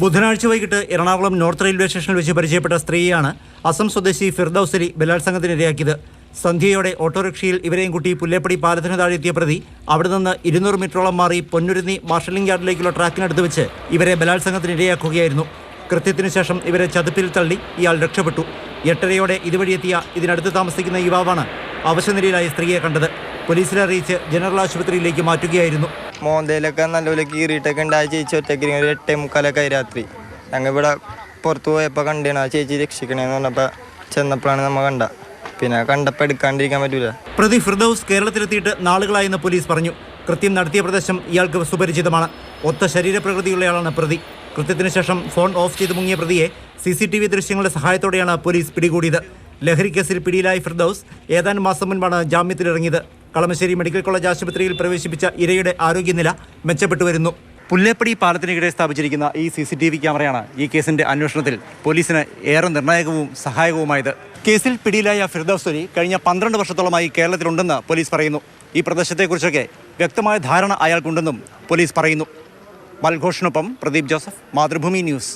ബുധനാഴ്ച വൈകിട്ട് Ernakulam north railway സ്റ്റേഷനിൽ വെച്ച് പരിചയപ്പെട്ട സ്ത്രീയാണ് അസം സ്വദേശി ഫിർദൌസ് അലി ബലാത്സംഗത്തിനിരയാക്കിയത്. സന്ധ്യയോടെ ഓട്ടോറിക്ഷയിൽ ഇവരെയും കൂട്ടി പുല്ലേപ്പടി പാലത്തിന് താഴെ എത്തിയ പ്രതി അവിടെ നിന്ന് ഇരുന്നൂറ് മീറ്ററോളം മാറി പൊന്നുരുന്നി മാർഷലിംഗ് യാർഡിലേക്കുള്ള ട്രാക്കിനടുത്ത് വെച്ച് ഇവരെ ബലാത്സംഗത്തിനിരയാക്കുകയായിരുന്നു. കൃത്യത്തിനു ശേഷം ഇവരെ ചതുപ്പിൽ തള്ളി ഇയാൾ രക്ഷപ്പെട്ടു. എട്ടരയോടെ ഇതുവഴിയെത്തിയ ഇതിനടുത്ത് താമസിക്കുന്ന യുവാവാണ് അവശനിലയിലായ സ്ത്രീയെ കണ്ടത്. പോലീസിലെ അറിയിച്ച് ജനറൽ ആശുപത്രിയിലേക്ക് മാറ്റുകയായിരുന്നു. മോന്തയിലൊക്കെ നല്ലപോലെ കീറിയിട്ടൊക്കെ ഉണ്ട്. ആ ചേച്ചി ഒറ്റയ്ക്ക് ഒരു എട്ടേ മുക്കാലൊക്കെ ആയി രാത്രി. ഞങ്ങൾ ഇവിടെ പുറത്ത് പോയപ്പോൾ കണ്ടാണ് ആ ചേച്ചി രക്ഷിക്കണേന്ന് പറഞ്ഞപ്പോൾ ചെന്നപ്പോഴാണ് നമ്മൾ കണ്ട. പിന്നെ കണ്ടപ്പോൾ എടുക്കാണ്ടിരിക്കാൻ പറ്റൂല. പ്രതി ഫിർദൌസ് കേരളത്തിലെത്തിയിട്ട് നാളുകളായെന്ന് പോലീസ് പറഞ്ഞു. കൃത്യം നടത്തിയ പ്രദേശം ഇയാൾക്ക് സുപരിചിതമാണ്. ഒത്ത ശരീരപ്രകൃതിയുള്ളയാളാണ് പ്രതി. കൃത്യത്തിന് ശേഷം ഫോൺ ഓഫ് ചെയ്ത് മുങ്ങിയ പ്രതിയെ സി സി ടി വി ദൃശ്യങ്ങളുടെ സഹായത്തോടെയാണ് പോലീസ് പിടികൂടിയത്. ലഹരി കേസിൽ പിടിയിലായ ഫിർദൌസ് ഏതാനും മാസം മുൻപാണ് ജാമ്യത്തിലിറങ്ങിയത്. കളമശ്ശേരി മെഡിക്കൽ കോളേജ് ആശുപത്രിയിൽ പ്രവേശിപ്പിച്ച ഇരയുടെ ആരോഗ്യനില മെച്ചപ്പെട്ടു വരുന്നു. പുല്ലേപ്പടി പാലത്തിനിടെ സ്ഥാപിച്ചിരിക്കുന്ന ഈ സി സി ടി വി ക്യാമറയാണ് ഈ കേസിന്റെ അന്വേഷണത്തിൽ പോലീസിന് ഏറെ നിർണായകവും സഹായകവുമായത്. കേസിൽ പിടിയിലായ ഫിർദൌസ് കഴിഞ്ഞ പന്ത്രണ്ട് വർഷത്തോളമായി കേരളത്തിലുണ്ടെന്ന് പോലീസ് പറയുന്നു. ഈ പ്രദേശത്തെക്കുറിച്ചൊക്കെ വ്യക്തമായ ധാരണ അയാൾക്കുണ്ടെന്നും പോലീസ് പറയുന്നു. മൽഘോഷിനൊപ്പം പ്രദീപ് ജോസഫ് മാതൃഭൂമി ന്യൂസ്.